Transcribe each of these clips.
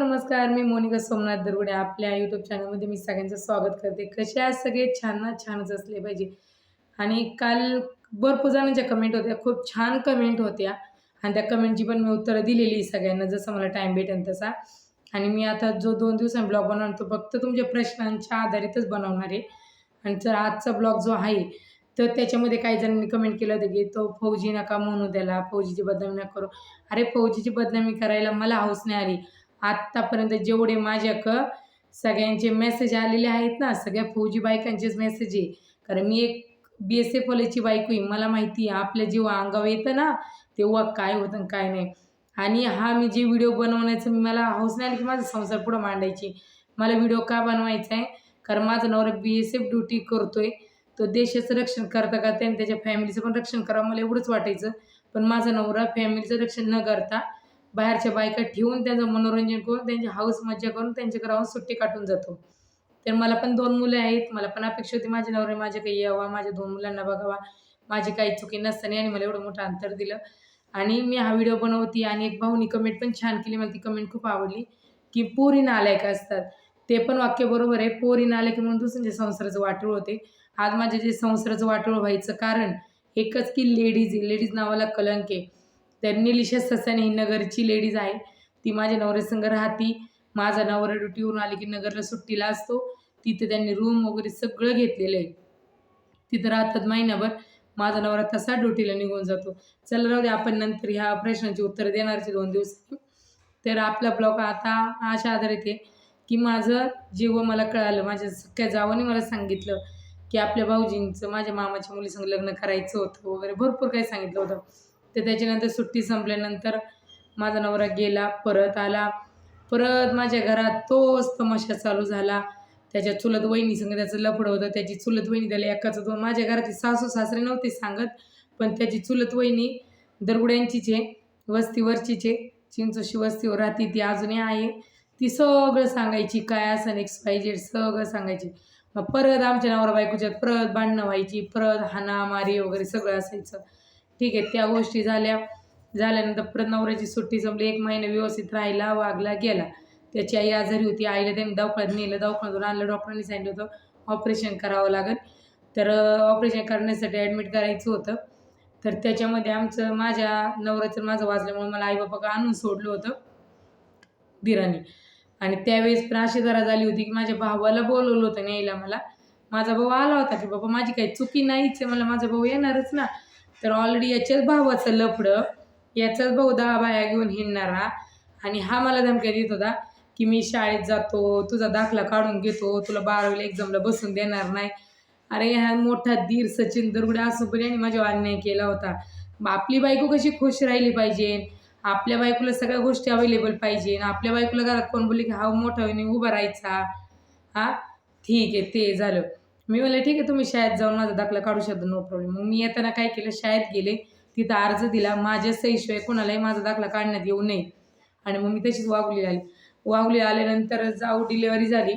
नमस्कार मी मोनिका सोमनाथ दरगुडे. आपल्या यूट्यूब चॅनलमध्ये मी सगळ्यांचं स्वागत करते. कसे आज सगळे छान ना छानच असले पाहिजे? आणि काल भरपूर जणांच्या कमेंट होत्या. खूप छान कमेंट होत्या. आणि त्या कमेंटची पण मी उत्तरं दिलेली सगळ्यांना जसं मला टाईम भेटेल तसा. आणि मी आता जो दोन दिवसांनी ब्लॉग बनवणार तो फक्त तुमच्या प्रश्नांच्या आधारितच बनवणार आहे. आणि जर आजचा ब्लॉग जो आहे तर त्याच्यामध्ये काही जणांनी कमेंट केलं होतं की तो फौजी नका म्हणू त्याला फौजीची बदनामी नका करू. अरे फौजीची बदनामी करायला मला हौस नाही आली. आत्तापर्यंत जेवढे माझ्याक सगळ्यांचे मेसेज आलेले आहेत ना सगळ्या फौजी बायकांचेच मेसेज आहे. कारण मी एक बी एस एफ वाल्याची बायको होई मला माहिती आहे आपल्या जेव्हा अंगावर येतं ना तेव्हा काय होतं काय नाही. आणि हा मी जे व्हिडिओ बनवण्याचं मी मला हौस नाही आली की माझा संसार पुढं मांडायची. मला व्हिडिओ का बनवायचा आहे? कारण माझा नवरा बी एस एफ ड्युटी करतोय. तो देशाचं रक्षण करता करता आणि त्याच्या फॅमिलीचं पण रक्षण करावं मला एवढंच वाटायचं. पण माझा नवरा फॅमिलीचं रक्षण न करता बाहेरच्या बायका ठेवून त्यांचं मनोरंजन करून त्यांची हाऊस मज्जा करून त्यांच्याकडे राहून सुट्टी काटून जातो. तर मला पण दोन मुलं आहेत. मला पण अपेक्षा होती माझ्या नवरे माझ्या काही यावा माझ्या दोन मुलांना बघावा. माझी काही चुकी नसताना आणि मला एवढं मोठं अंतर दिलं. आणि मी हा व्हिडिओ बनवती आणि एक भाऊनी कमेंट पण छान केली. मला ती कमेंट खूप आवडली की पोरी नालायक असतात. ते पण वाक्य बरोबर आहे. पोरी नालायक म्हणून दुसऱ्यांच्या संसाराचं वाटोळ होते. आज माझ्या जे संसाराचं वाटोळ व्हायचं कारण एकच की लेडीज लेडीज नावाला कलंक आहे. तर निलिशा ससाने ही नगरची लेडीज आहे. ती माझ्या नवऱ्यासंग राहती. माझा नवरा ड्युटीवरून आली की नगरला सुट्टीला असतो. तिथे त्यांनी रूम वगैरे सगळं घेतलेलं आहे. तिथं राहतात महिनाभर. माझा नवरा तसा ड्युटीला निघून जातो. चला राहू दे आपण नंतर ह्या प्रश्नांची उत्तरं देणारचे दोन दिवस. तर आपला ब्लॉग आता अशा आधारित आहे की माझं जेव्हा मला कळालं माझ्या सख्या जावाने मला सांगितलं की आपल्या भाऊजींचं माझ्या मामाच्या मुलीसंग लग्न करायचं होतं वगैरे भरपूर काही सांगितलं होतं. तर त्याच्यानंतर सुट्टी संपल्यानंतर माझा नवरा गेला परत आला. परत माझ्या घरात तोच तमाशा चालू झाला. त्याच्या चुलत वहिनीसंग त्याचं लफडं होतं. त्याची चुलत वहिनी त्याला एकाचं दोन माझ्या घरातील सासू सासरे नव्हते सांगत पण त्याची चुलत वहिनी दरगुड्यांचीच आहे वस्तीवरचीच आहे. चिंचोशी वस्तीवर राहते ती अजूनही आहे. ती सगळं सांगायची काय असं एक्स पाहिजे सगळं सांगायची. मग परत आमच्या नवरा बायकोच्यात परत भांडणं व्हायची परत हाणामारी वगैरे सगळं असायचं. ठीक आहे त्या गोष्टी झाल्या. झाल्यानंतर परत नवऱ्याची सुट्टी संपली. एक महिना व्यवस्थित राहिला वागला गेला. त्याची आई आजारी होती. आईला त्यांनी दवाखान्यात नेलं. दवाखान्यातून आणलं. डॉक्टरांनी सांगितलं होतं ऑपरेशन करावं लागेल. तर ऑपरेशन करण्यासाठी ॲडमिट करायचं होतं. तर त्याच्यामध्ये आमचं माझ्या नवऱ्याचं माझं वाजल्यामुळे मला आई बाबा आणून सोडलं होतं दिराने आणि त्यावेळेस पण अशी जरा झाली होती की माझ्या भावाला बोलवलं होतं न्यायला मला. माझा भाऊ आला होता की बाबा माझी काही चुकी नाहीच आहे. मला माझा भाऊ येणारच ना. तर ऑलरेडी याच्याच भावाचं लफडं याचाच भाऊ दहा बाया घेऊन हिंडणारा. आणि हा मला धमक्या देत होता की मी शाळेत जातो तुझा दाखला काढून घेतो तुला बारावीला एक्झामला बसून देणार नाही. अरे हा मोठा धीर सचिन दरगुडे असं पण यांनी माझ्यावर अन्याय केला होता. आपली बायको कशी खुश राहिली पाहिजे? आपल्या बायकोला सगळ्या गोष्टी अवेलेबल पाहिजे. आपल्या बायकोला घरात कोण बोलले की हा मोठा होईने उभा राहायचा. हा? ठीक आहे ते झालं. मी म्हणलं ठीक आहे तुम्ही शाळेत जाऊन माझा दाखला काढू शकता नो प्रॉब्लेम मग मी येताना काय केलं शाळेत गेले तिथं अर्ज दिला माझ्या सहीशिवाय कोणालाही माझा दाखला काढण्यात येऊ नये. आणि मग मी तशीच वागली आली. वागली आल्यानंतर जाऊ डिलेवरी झाली.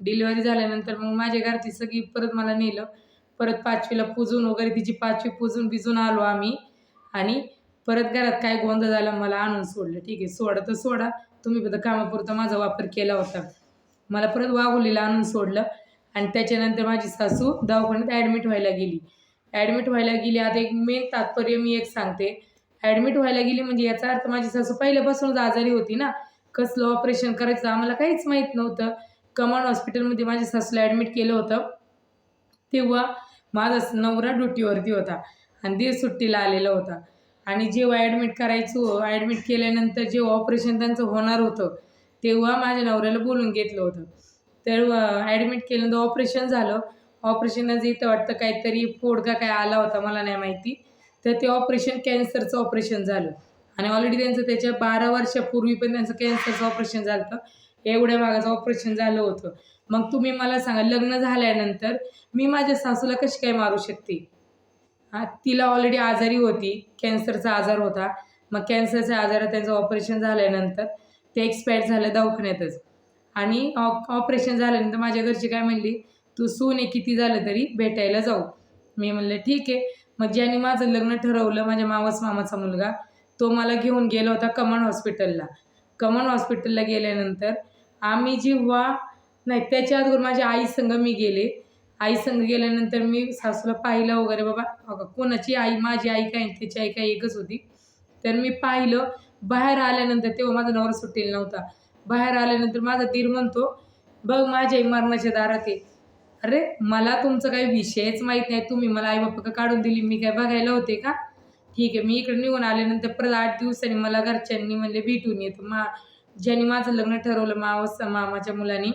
डिलेवरी झाल्यानंतर मग माझ्या घरची सगळी परत मला नेलं. परत पाचवीला पूजून वगैरे तिची पाचवी पूजून बिजून आलो आम्ही. आणि परत घरात काय गोंधळ झाला मला आणून सोडलं. ठीक आहे सोडा तर सोडा. तुम्ही फक्त कामापुरता माझा वापर केला होता. मला परत वाघोलीला आणून सोडलं. आणि त्याच्यानंतर माझी सासू दवाखान्यात ॲडमिट व्हायला गेली. ॲडमिट व्हायला गेली. आता एक मेन तात्पर्य मी एक सांगते. ॲडमिट व्हायला गेली म्हणजे याचा अर्थ माझी सासू पहिल्यापासूनच आजारी होती ना. कसलं ऑपरेशन करायचं आम्हाला काहीच माहीत नव्हतं. कमांड हॉस्पिटलमध्ये माझ्या सासूला ॲडमिट केलं होतं. तेव्हा माझा नवरा ड्युटीवरती होता आणि दीर सुट्टीला आलेला होता. आणि जेव्हा ॲडमिट करायचो ॲडमिट केल्यानंतर जेव्हा ऑपरेशन त्यांचं होणार होतं तेव्हा माझ्या नवऱ्याला बोलून घेतलं होतं. तर ॲडमिट केल्यानंतर ऑपरेशन झालं. ऑपरेशनच इथं वाटतं काहीतरी फोडका काय आला होता मला नाही माहिती. तर ते ऑपरेशन कॅन्सरचं ऑपरेशन झालं. आणि ऑलरेडी त्यांचं त्याच्या बारा वर्षापूर्वी पण त्यांचं कॅन्सरचं ऑपरेशन झालं होतं एवढ्या भागाचं ऑपरेशन झालं होतं. मग तुम्ही मला सांगा लग्न झाल्यानंतर मी माझ्या सासूला कशी काय मारू शकते? हां तिला ऑलरेडी आजारी होती. कॅन्सरचा आजार होता. मग कॅन्सरच्या आजारात त्यांचं ऑपरेशन झाल्यानंतर ते एक्सपायर झालं दवाखान्यातच. आणि ऑपरेशन झाल्यानंतर माझ्या घरची काय म्हणली तू सून किती झालं तरी भेटायला जाऊ. मी म्हणलं ठीक आहे. मग ज्याने माझं लग्न ठरवलं माझ्या मावस मामाचा मुलगा तो मला घेऊन गेला होता कमन हॉस्पिटलला. कमन हॉस्पिटलला गेल्यानंतर आम्ही जेव्हा नाही त्याच्या अगोदर माझ्या आईसंग मी गेले. आईसंग गेल्यानंतर मी सासूला पाहिलं वगैरे बाबा कोणाची आई? माझी आई काय? त्याची आई काय? एकच होती. तर मी पाहिलं बाहेर आल्यानंतर तेव्हा माझा नवरा सुटेल नव्हता. बाहेर आल्यानंतर माझा तीर म्हणतो बघ माझ्या आई मरणाच्या दारात आहे अरे मला तुमचा काही विषयच माहीत नाही. तुम्ही मला आई बाप्पा का काढून दिली. मी काय बघायला होते का? ठीक आहे मी इकडे निघून आल्यानंतर परत आठ दिवसांनी मला घरच्यांनी म्हणले भेटून येतो मा ज्यांनी माझं लग्न ठरवलं मावसा मामाच्या मुलांनी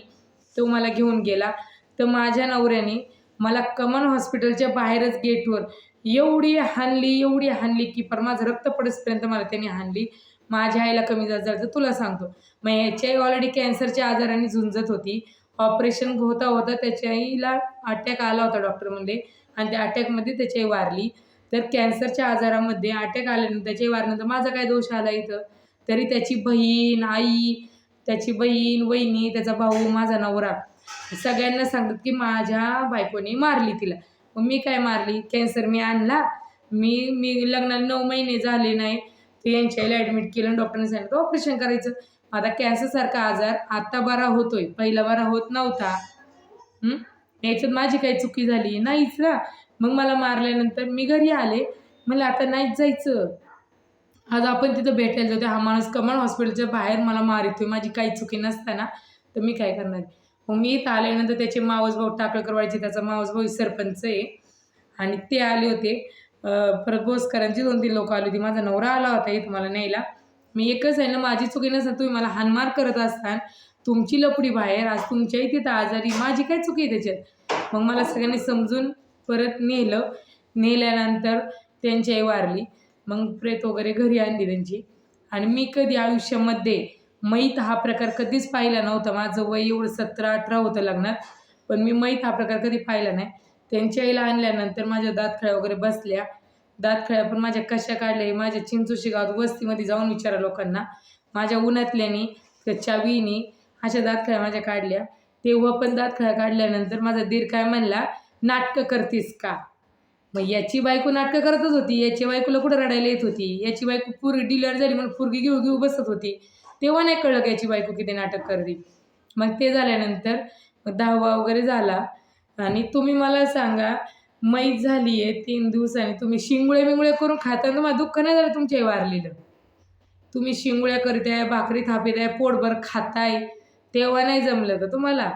तो मला घेऊन गेला. तर माझ्या नवऱ्याने मला कमन हॉस्पिटलच्या बाहेरच गेटवर एवढी हाणली एवढी हाणली की पर माझं रक्त पडसपर्यंत मला त्यांनी हाणली माझ्या आईला कमी जात झालं तर तुला सांगतो. मग ह्याची आई ऑलरेडी कॅन्सरच्या आजाराने झुंजत होती. ऑपरेशन होता होता त्याच्या आईला अटॅक आला होता डॉक्टर म्हणले आणि त्या अटॅकमध्ये त्याची आई वारली. तर कॅन्सरच्या आजारामध्ये अटॅक आल्यानंतर त्याची आई वारल्यानंतर माझा काय दोष आला इथं? तरी त्याची बहीण आई त्याची बहीण वहिनी त्याचा भाऊ माझा नवरा सगळ्यांना सांगतात की माझ्या बायकोने मारली तिला. मग मी काय मारली? कॅन्सर मी आणला. मी मी लग्नाला नऊ महिने झाले नाही. यांच्या आईला ॲडमिट केलं आणि डॉक्टरने सांगितलं ऑपरेशन करायचं. आता कॅन्सरसारखा आजार आता बरा होतोय पहिला बरा होत नव्हता. याच्यात माझी काही चुकी झाली? नाहीच ना. मग मला मारल्यानंतर मी घरी आले. मला आता नाहीच जायचं. आज आपण तिथं भेटायला जातो हा माणूस कमाल हॉस्पिटलच्या बाहेर मला मारितोय माझी काही चुकी नसताना. तर मी काय करणार मग मी इथं आल्यानंतर त्याचे मावस भाऊ टाकळकरवाडीचे त्याचा मावस भाऊ सरपंच आहे. आणि ते आले होते. अं, परत बोसकरांची दोन तीन लोक आली होती. माझा नवरा आला होता इथं मला न्यायला. मी एकच आहे ना माझी चुकी नसताना तुम्ही मला हानमार करत असताना तुमची लपडी बाहेर आज तुमच्या इथे तर आजारी माझी काय चुकी आहे त्याच्यात? मग मला सगळ्यांनी समजून परत नेलं. नेल्यानंतर त्यांची आई वारली. मग प्रेत वगैरे घरी आणली त्यांची. आणि मी कधी आयुष्यामध्ये मैत हा प्रकार कधीच पाहिला नव्हता. माझं वय एवढं सतरा अठरा होतं लग्नात. पण मी मैत हा प्रकार कधी पाहिला नाही. त्यांच्या आईला आणल्यानंतर माझ्या दातखळ्या वगैरे बसल्या. दातखळ्या पण माझ्या कशा काढल्या हे माझ्या चिंचोशी गावात वस्तीमध्ये जाऊन विचारा लोकांना. माझ्या उन्हातल्यानी त्या चावीनी अशा दातखळ्या माझ्या काढल्या. तेव्हा पण दातखळ्या काढल्यानंतर माझा दीर काय म्हणला नाटकं करतीस का? मग याची बायको नाटकं करतच होती. याची बायकोला कुठं रडायला येत होती? याची बायको पूर्वी डिलिव्हरी झाली म्हणून पूर्गी घेऊ घेऊ बसत होती. तेव्हा नाही कळलं की याची बायको किती नाटक करते. मग ते झाल्यानंतर मग दहावा वगैरे झाला. आणि तुम्ही मला सांगा मैत झाली आहे तीन दिवसांनी तुम्ही शिंगुळे बिंगुळे करून खाता तुम्हाला दुःख नाही झालं तुमच्या वारलेलं? तुम्ही शिंगुळ्या करताय भाकरी थापिताय पोटभर खाताय तेव्हा नाही जमलं तर तुम्हाला?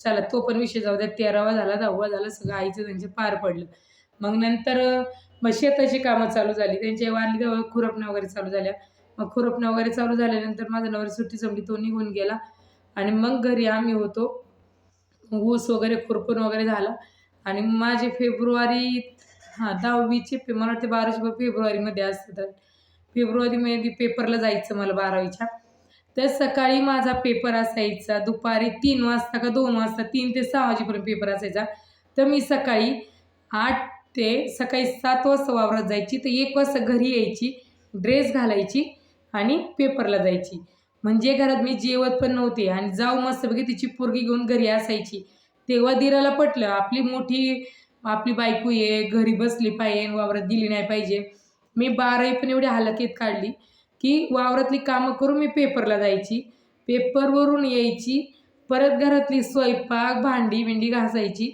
चला तो पण विषय जाऊ द्या तेरावा झाला दहावा झाला सगळं आईचं त्यांचे पार पडलं. मग नंतर मग शेताची कामं चालू झाली त्यांची वारली तेव्हा खुरपण्या वगैरे चालू झाल्या. मग खुरपण्या वगैरे चालू झाल्यानंतर माझा नवरी सुट्टी जमली तो निघून गेला. आणि मग घरी आम्ही होतो. ऊस वगैरे खुरपून वगैरे झाला. आणि माझे फेब्रुवारी हां दहावीचे पे मला वाटते बाराशे फेब्रुवारीमध्ये असतात तर फेब्रुवारीमध्ये पेपरला जायचं मला बारावीच्या. तर सकाळी माझा पेपर असायचा दुपारी तीन वाजता का दोन वाजता तीन ते सहा वाजेपर्यंत पेपर असायचा. तर मी सकाळी आठ ते सकाळी सात वाजता वावरात जायची. तर एक वाजता घरी यायची ड्रेस घालायची आणि पेपरला जायची. म्हणजे घरात मी जेवत पण नव्हते आणि जाऊ मस्तपैकी तिची पोरगी घेऊन घरी असायची. तेव्हा दिराला पटलं आपली मोठी आपली बायको आहे घरी बसली पाहिजे वावरात गेली नाही पाहिजे. मी बारावी पण एवढी हलकीत काढली की वावरातली कामं करून मी पेपरला जायची. पेपरवरून यायची परत घरातली स्वयंपाक भांडी बिंडी घासायची.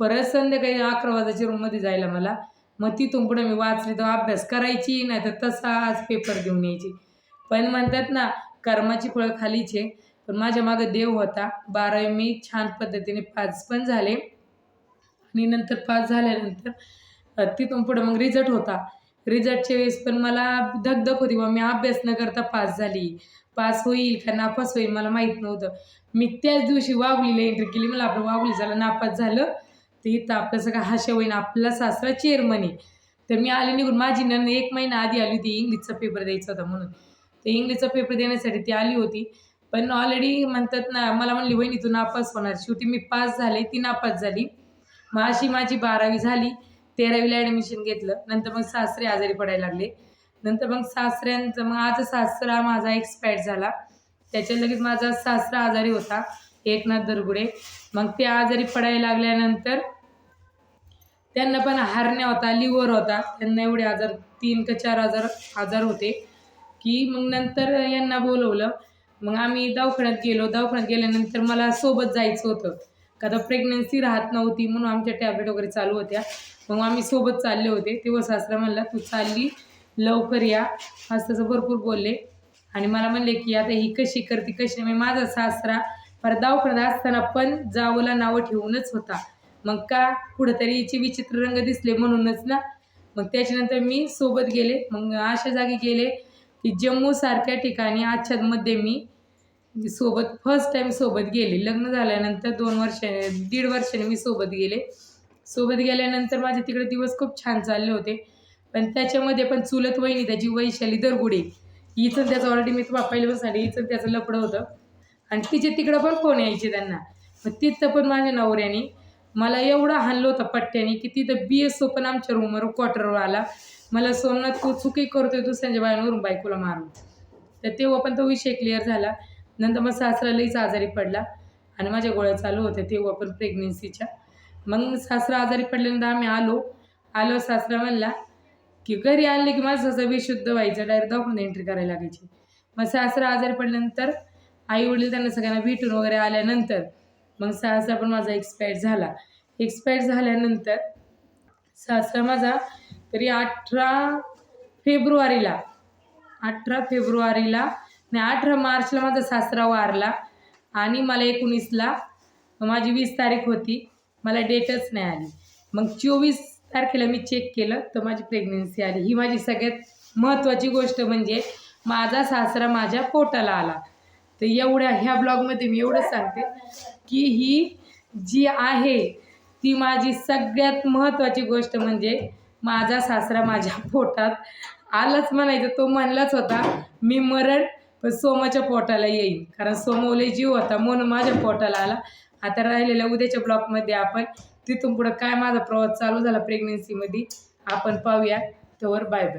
परत संध्याकाळी अकरा वाजाच्या रूममध्ये जायला मला. मग तिथून पुढे मी वाचली तर अभ्यास करायची नाही तर तसा आज पेपर घेऊन यायची. पण म्हणतात ना कर्माची फळं खालीचे पण माझ्या मागं देव होता. बारावी मी छान पद्धतीने पास पण झाले. आणि नंतर पास झाल्यानंतर तिथून पुढं मग रिझल्ट होता. रिझल्टच्या वेळेस पण मला धगधग होती. बा मी अभ्यास न करता पास झाली. पास होईल का नापास होईल मला माहीत नव्हतं. मी त्याच दिवशी वाघुलीला एंट्री केली. मला आपलं वाघुली झालं नापास झालं. तर इथं आपलं सगळं हाशा होईन. आपला सासरा चेअरमन आहे. तर मी आले निघून. माझी नन एक महिना आधी आली होती. इंग्लिशचा पेपर द्यायचा होता म्हणून. तर इंग्लिशचा पेपर देण्यासाठी ती आली होती. पण ऑलरेडी म्हणतात ना मला म्हणली वहिनी तू नापास होणार. शेवटी मी पास झाले ती नापास झाली. मग अशी माझी बारावी झाली. तेरावीला ॲडमिशन घेतलं. नंतर मग सासरे आजारी पडायला लागले. नंतर मग सासऱ्यांचं मग आज सासरा माझा एक्सपायर झाला. त्याच्या लगेच माझा सासरा आजारी होता एकनाथ दरगुडे. मग ते आजारी पडायला लागल्यानंतर त्यांना पण हारण्या होता लिव्हर होता. त्यांना एवढे आजार तीन का चार आजार आजार होते. की मग नंतर यांना बोलवलं. मग आम्ही दवाखान्यात गेलो. दवाखान्यात गेल्यानंतर मला सोबत जायचं होतं. का तर प्रेग्नन्सी राहत नव्हती म्हणून आमच्या टॅबलेट वगैरे चालू होत्या. मग आम्ही सोबत चालले होते. तेव्हा सासरा म्हणला तू चालली लवकर या. असं तसं भरपूर बोलले. आणि मला म्हणले की आता ही कशी करते कशी नाही. म्हणजे माझा सासरा परत दवाखान्यात असताना पण जावला नावं ठेवूनच होता. मग का कुठंतरी हिचे विचित्र रंग दिसले म्हणूनच ना. मग त्याच्यानंतर मी सोबत गेले. मग अशा जागी गेले. की जम्मू सारख्या ठिकाणी आच्छादमध्ये मी सोबत फर्स्ट टाइम सोबत गेले. लग्न झाल्यानंतर दोन वर्ष दीड वर्षाने मी सोबत गेले. सोबत गेल्यानंतर माझे तिकडे दिवस खूप छान चालले होते. पण त्याच्यामध्ये पण चुलत वहिनी त्याची वैशाली दरगुडे इथं त्याचं ऑलरेडी मी तुम्हाला पहिल्यापासून सांगितलं त्याचं लपडं होतं. आणि तिचे तिकडं पण फोन यायचे त्यांना. मग तिथं पण माझ्या नवऱ्याने मला एवढा हाणलं होतं पट्ट्याने की तिथं बी एस ओ पण आमच्या रूमवर क्वार्टरवर आला. मला सोमनाथ तू चुकी करतोय दुसऱ्यांच्या बायांवरून बायकोला मारून. तर तेव्हा पण तो विषय क्लिअर झाला. नंतर मग सासरा लईच आजारी पडला. आणि माझ्या गोळ्या चालू होत्या तेव्हा पण प्रेग्नेन्सीच्या मग सासरा आजारी पडल्यानंतर आम्ही आलो. आलो सासरा म्हणला की घरी आणले की माझं असं विशुद्ध व्हायचं डायरेक्ट दाखवून एंट्री करायला लागायची. मग सासरा आजारी पडल्यानंतर आई वडील त्यांना सगळ्यांना भेटून वगैरे आल्यानंतर मग सासरा पण माझा एक्सपायर झाला. एक्सपायर झाल्यानंतर सासरा माझा तरी अठरा फेब्रुवारीला अठरा फेब्रुवारीला नाही अठरा मार्चला माझा सासरा वारला आणि मला एकोणीसला माझी वीस तारीख होती. मला डेटच नाही आली. मग चोवीस तारखेला मी चेक केलं तर माझी प्रेग्नेन्सी आली. ही माझी सगळ्यात महत्त्वाची गोष्ट म्हणजे माझा सासरा माझ्या पोटाला आला. तर एवढ्या ह्या ब्लॉगमध्ये मी एवढं सांगते की ही जी आहे ती माझी सगळ्यात महत्त्वाची गोष्ट म्हणजे माझा सासरा माझ्या पोटात आलाच म्हणायचं. तो म्हणलाच होता मी मरण पण सोमाच्या पोटाला येईन. कारण सोमवले जीव होता म्हणून माझ्या पोटाला आला. आता राहिलेल्या उद्याच्या ब्लॉकमध्ये आपण तिथून पुढं काय माझा प्रवास चालू झाला प्रेग्नेन्सीमध्ये आपण पाहूया. तोवर बाय बाय